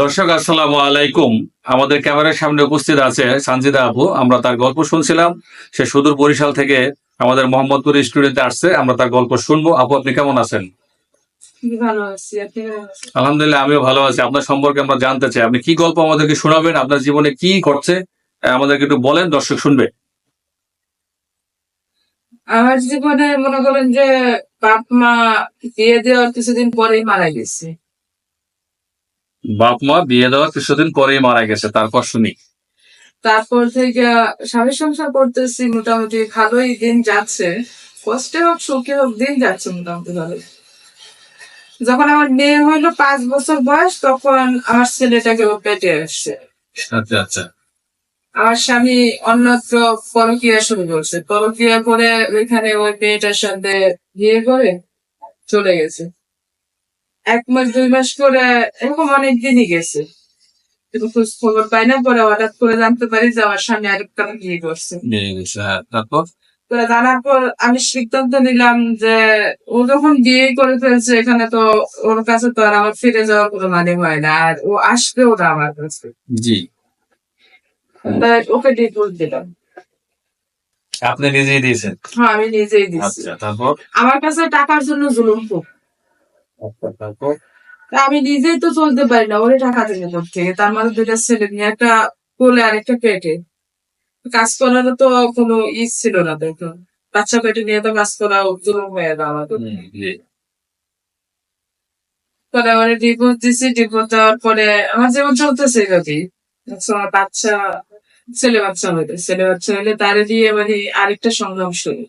দর্শক আসসালামু আলাইকুম। আমাদের ক্যামেরার সামনে উপস্থিত আছে সানজিদা আপু। আমরা তার গল্প শুনছিলাম। সে সুদূর বরিশাল থেকে আমাদের মোহাম্মদপুর স্টুডিওতে আসছে। আমরা তার গল্প শুনব। আপু আপনি কেমন আছেন? আলহামদুলিল্লাহ আমিও ভালো আছি। আপনার সম্পর্কে আমরা জানতে চাই। আপনি কি গল্প আমাদেরকে শোনাবেন? আপনার জীবনে কি ঘটছে? আমাদেরকে একটু বলেন দর্শক শুনবে। আমার জীবনে মনে করেন যে বাপ মা বিয়ে দেওয়ার কিছুদিন পরেই মারা গেছে। বাপ মা বিয়ে দেওয়ার কিছুদিন পরেই মারা গেছে তারপর শুনি তারপর থেকে স্বামী সংসার করতেছি মোটামুটি ভালোই দিন যাচ্ছে। কষ্টে হোক সুখে হোক দিন যাচ্ছে মোটামুটি ভালো যখন আমার মেয়ে হইল পাঁচ বছর বয়স তখন আমার ছেলেটাকে ও পেটে আসছে। আচ্ছা আচ্ছা। আমার স্বামী অন্যত্র পরকিয়া শুরু করছে। পরকিয়া করে ওইখানে ওই মেয়েটার সাথে বিয়ে করে চলে গেছে। এক মাস দুই মাস করে এরকম অনেক দিনই গেছে। কিন্তু খোঁজ খবর পাই না পরে হঠাৎ করে জানতে পারি যে আমার স্বামী আরেকটা বিয়ে করছে। হ্যাঁ তারপর? পরে জানার পর আমি সিদ্ধান্ত নিলাম যে ও যখন বিয়ে করে ফেলছে এখানে তো ওর কাছে তো আর আমার ফিরে যাওয়ার কোনো মানে হয় না আর ও আসবেও না আমার কাছে। জি। তাই ওকে ডিভোর্স দিলাম। আপনি নিজেই দিয়েছেন? হ্যাঁ আমি নিজেই দিচ্ছি আচ্ছা তারপর? আমার কাছে টাকার জন্য জুলুম খুব। আমি নিজেই তো চলতে পারি না ওরে টাকা থেকে। তার মধ্যে দুটা ছেলে নিয়ে একটা কোলে আরেকটা পেটে। কাজ করার তো কোনো ই ছিল না দেখো। বাচ্চা পেটে নিয়ে তো কাজ করা জুলুম হয়ে হুম, পরে আমার ডিভোর্স দিছি ডিভোর্স দেওয়ার পরে আমার যেমন চলতেছে আমার বাচ্চা ছেলে বাচ্চা হইতে ছেলে বাচ্চা হইলে তারে দিয়ে মানে আরেকটা সংগ্রাম শুরু।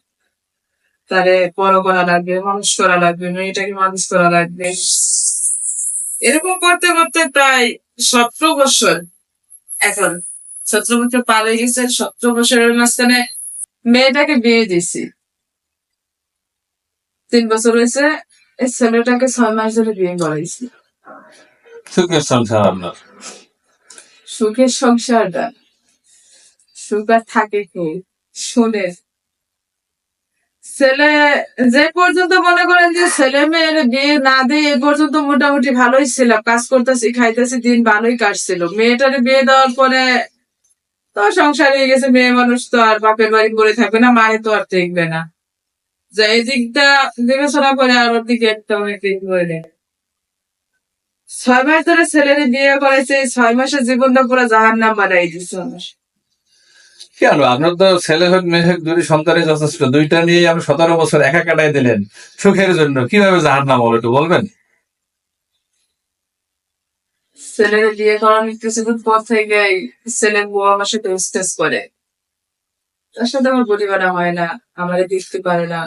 তারে বড় করা লাগবে মানুষ করা লাগবে মেয়েটাকে মানুষ করা লাগবে। এরকম করতে করতে প্রায় সতেরো বছর এখন সতেরো বছর হয়ে গেছে সতেরো বছরের মাঝখানে মেয়েটাকে বিয়ে দিয়েছি। তিন বছর হয়েছে এই ছেলেটাকে ছয় মাস ধরে বিয়ে করাইছি। সুখের সংসার আপনার। সুখের সংসারটা সুখ আর থাকে কি? শুনে ছেলে যে পর্যন্ত মনে করেন যে ছেলে মেয়ের বিয়ে না দিয়ে এ পর্যন্ত মোটামুটি ভালোই ছিল, কাজ করতেছি, খাইতেছি, দিন ভালোই কাটছিল। মেয়েটারে বিয়ে দেওয়ার পরে তো সংসার হয়ে গেছে, মেয়ে মানুষ তো আর বাপের বাড়ি পড়ে থাকবে না মায়ে তো আর দেখবে না। যে এই দিকটা বিবেচনা করে আর ওর দিকে একটা অনেক দিক করে ছয় মাস ধরে ছেলের বিয়ে করেছে ছয় মাসের জীবনটা পুরো জাহান নাম বানাই দিচ্ছে আমার কেন আপনার তো ছেলে হোক মেয়ে হোক দুটি সন্তানই যথেষ্ট। দুইটা নিয়ে আপনি সতেরো বছর একা কাটাই দিলেন। সুখের জন্য কীভাবে জাহার নাম একটু বলবেন? ছেলের বিয়ে করানোর কিছুদিন পর থেকে ছেলে বউ আমার সাথে স্টেজ করে। তার সাথে আমার পরিবারে হয় না, আমারে দেখতে পারে না।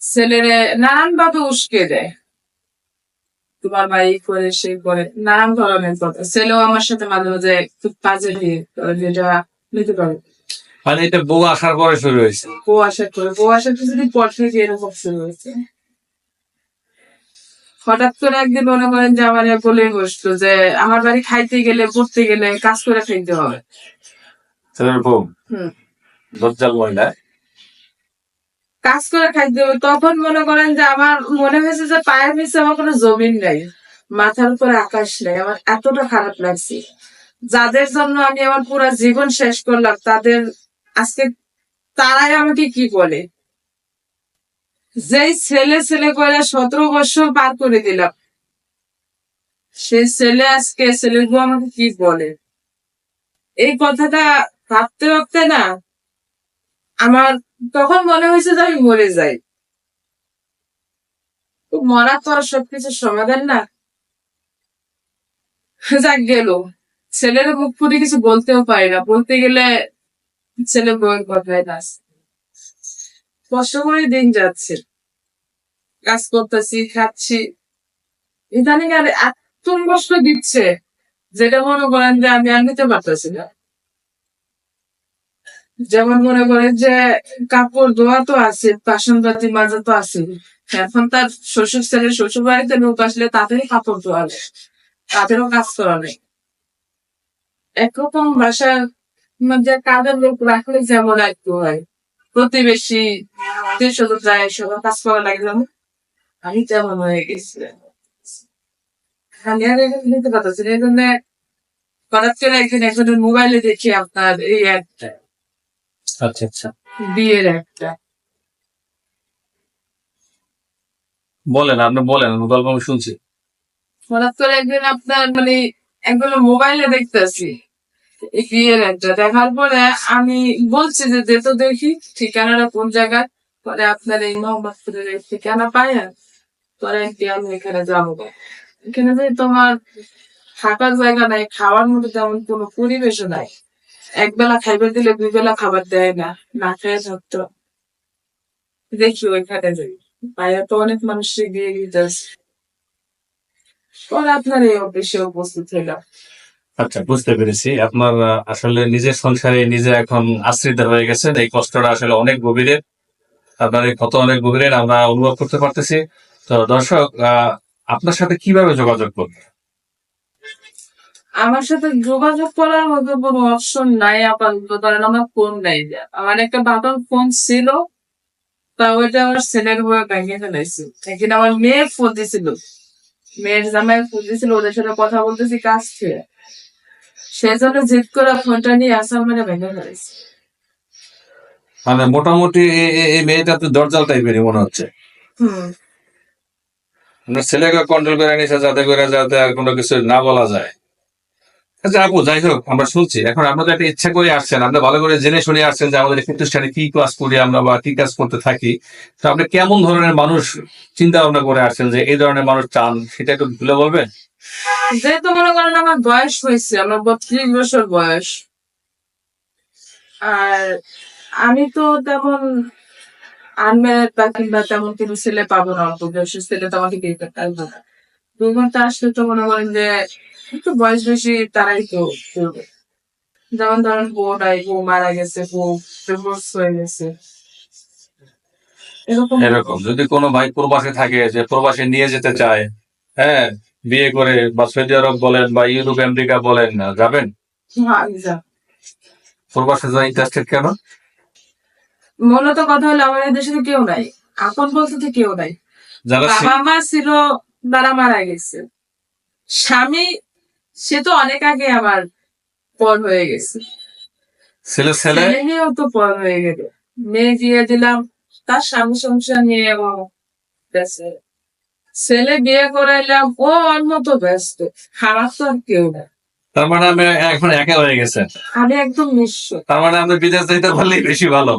ছেলেরে নানান ভাবে উস্কে দেয়। তোমার এই করে সেই করে, নানান ধরনের কথা। ছেলেও আমার সাথে মাঝে মাঝে খুব কাজে দিয়ে যেটা নিতে পারে। মানে এটা বউ আসার পরে শুরু হয়েছে। বউ আসার করে বউ আসার কিছুদিন পর থেকে এরকম শুরু হয়েছে। হঠাৎ করে একদিন মনে করেন যে আমার বলে বসল যে আমার বাড়ি খাইতে গেলে পড়তে গেলে কাজ করে খাইতে হবে। দজ্জাল মহিলা কাজ করে খাইতে হবে। তখন মনে করেন যে আমার মনে হয়েছে যে পায়ের নিচে আমার কোনো জমিন নাই মাথার উপরে আকাশ নাই আমার এতটা খারাপ লাগছে। যাদের জন্য আমি আমার পুরো জীবন শেষ করলাম, তাদের, আজকে তারাই আমাকে কি বলে? যেই ছেলে ছেলে করে সতেরো বছর পার করে দিলাম সেই ছেলে আজকে বউ আমাকে কি বলে? এই কথাটা ভাবতে ভাবতে না, আমার তখন মনে হয়েছে যে আমি মরে যাই। মরা তো আর সবকিছুর সমাধান না। যাক, গেল। ছেলের মুখ কিছু বলতেও পারি না। বলতে গেলে ছেলে বউয়ের কথায় না কষ্ট করে দিন যাচ্ছে। কাজ করতেছি, খাচ্ছি। ইদানিং আর এত কষ্ট দিচ্ছে যেটা মনে করেন যে আমি আর নিতে পারতেছি না। যেমন মনে করেন যে কাপড় ধোয়া তো আছে বাসন পাতি মাজা তো আছে। এখন তার শ্বশুর ছেলে শ্বশুর বাড়িতে লোক আসলে তাদেরই কাপড় ধোয়া নেই তাদেরও কাজ করা নেই একরকম বাসার মধ্যে কাজের লোক রাখলে যেমন একটু হয়? প্রতিবেশী দেশ যায় সবার কাজ করা লাগে যেমন। আমি তেমন হয়ে গেছি। আমি আর এখন নিতে পারতেছি এই জন্য হঠাৎ করে একদিন মোবাইলে দেখি আপনার এই একটা। আচ্ছা আচ্ছা। বিয়ের একটা। বলেন আপনি বলেন গল্প আমি শুনছি। হঠাৎ করে একদিন আপনার মানে একগুলো মোবাইলে দেখতেছি। এই বিয়ের একটা দেখার পরে আমি বলছি যে দে তো দেখি ঠিকানাটা কোন জায়গায়। পরে আপনার এই মোহাম্মদপুরের ঠিকানা পাই পরে একটি আমি এখানে যাব। এখানে যে তোমার থাকার জায়গা নাই, খাওয়ার মতো তেমন কোনো পরিবেশও নাই। এক বেলা খাইবার দিলে দুই বেলা খাবার দেয় না না খেয়ে থাকতো। দেখি ওইখানে যাই। বাইরে তো অনেক মানুষ বিয়ে দিতে আসে। পরে আপনার এই অফিসে উপস্থিত হইলাম। আচ্ছা বুঝতে পেরেছি। আপনার আসলে নিজের সংসারে নিজে এখন আশ্রিত হয়ে গেছেন। এই কষ্টটা আসলে অনেক গভীরের আপনার ক্ষত অনেক গভীরের আমরা অনুভব করতে পারতেছি। তো দর্শক আপনার সাথে কীভাবে যোগাযোগ করবে? আমার সাথে যোগাযোগ করার মতো কোনো অপশন নাই, আপাতত। কারণ আমার ফোন নাই। আমার একটা বাবার ফোন ছিল, তা ওইটা আমার ছেলের হয়ে ব্যাংকে ফেলাইছি। এখানে আমার মেয়ে ফোন দিছিল। মেয়ের জামাই ফোন দিছিল, ওদের সাথে কথা বলতেছি, কাজ থেকে সেই জন্য জিদ করে ফোনটা নিয়ে মানে ফেলাইছি মানে মোটামুটি এই- মেয়েটা তো দরজাল টাইপেরই মনে হচ্ছে। হুম। ছেলেকে কন্ট্রোল করে নিছে যাতে করে যাতে আর কোনো কিছু না বলা যায়। আচ্ছা আপু যাই হোক আমরা শুনছি। এখন আপনাদের একটা ইচ্ছা করে আসছেন। আপনি ভালো করে জেনে শুনে আসছেন যে আমাদের প্রতিষ্ঠানে কি কাজ করি আমরা বা কি কাজ করতে থাকি। তো আপনি কেমন ধরনের মানুষ চিন্তা ভাবনা করে আসছেন যে এই ধরনের মানুষ চান সেটা একটু খুলে বলবেন? যেহেতু মনে করেন আমার বয়স হয়েছে, আমার বত্রিশ বছর বয়স। আর আমি তো তেমন আনম্যারেড বা কিংবা তেমন কোনো ছেলে পাবো না, অল্প বয়সের ছেলে তো আমাকে বিয়ে করতে না। দুই ঘণ্টা আসলে তো মনে করেন যে একটু বয়স বেশি তারাই তো যেমন ধরেন বউ নাই, বউ মারা গেছে, বউ ডিভোর্স হয়ে গেছে। এরকম, যদি কোনো ভাই প্রবাসে থাকে, যে প্রবাসে নিয়ে যেতে চায় হ্যাঁ বিয়ে করে বা সৌদি আরব বলেন বা ইউরোপ আমেরিকা বলেন যাবেন। প্রবাসে যাওয়া ইন্টারেস্টেড কেন? মূলত কথা হলো এই দেশে তো কেউ নাই। আপন বলতে তো কেউ নাই। বাবা মা ছিল তারা মারা গেছে। স্বামী সে তো অনেক আগে আমার পর হয়ে গেছে। ছেলে ছেলে? তো পর হয়ে গেল। মেয়ে দিয়ে দিলাম তার স্বামী সংসার নিয়ে এবং গেছে। ছেলে বিয়ে করাইলাম ও ওর মতো ব্যস্ত আমার তো আর কেউ না। তার মানে আমি এখন একা হয়ে গেছেন আমি একদম নিঃস্ব। তার মানে আপনি বিদেশ যাইতে পারলেই বেশি ভালো।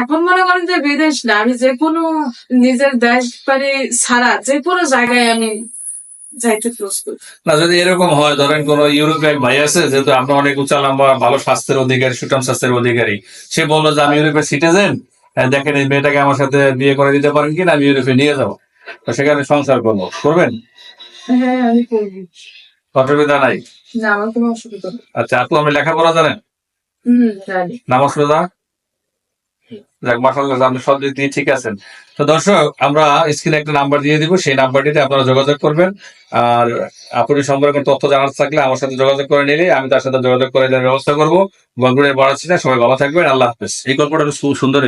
এখন মনে করেন যে বিদেশ না আমি যে কোনো নিজের দেশ বাড়ি ছাড়া যে কোনো জায়গায় আমি যাইতে প্রস্তুত। না যদি এরকম হয় ধরেন কোন ইউরোপে ভাই আছে যেহেতু আমরা অনেক উঁচা লম্বা ভালো স্বাস্থ্যের অধিকারী সুঠাম স্বাস্থ্যের অধিকারী সে বলল যে আমি ইউরোপের সিটিজেন দেখেন এই মেয়েটাকে আমার সাথে বিয়ে করে দিতে পারেন কিনা আমি ইউরোপে নিয়ে যাব। তো সেখানে সংসার করব। করবেন? হ্যাঁ আমি করব অসুবিধা নাই? না আমার কোনো অসুবিধা আচ্ছা আপু আমি লেখাপড়া জানেন? হম জানি। নামাজ রোজা যাক মাসাল্লাহ আপনি সব দিক দিয়ে ঠিক আছেন। তো দর্শক আমরা স্ক্রিনে একটা নাম্বার দিয়ে দিব। সেই নাম্বারটিতে আপনারা যোগাযোগ করবেন। আর আপনি সম্পর্কে তথ্য জানার থাকলে আমার সাথে যোগাযোগ করে নিলে আমি তার সাথে যোগাযোগ করে দেওয়ার ব্যবস্থা করব। গল্পের বাড়াচ্ছি না সবাই ভালো থাকবেন। আল্লাহ হাফেজ। এই গল্পটা খুব সুন্দর।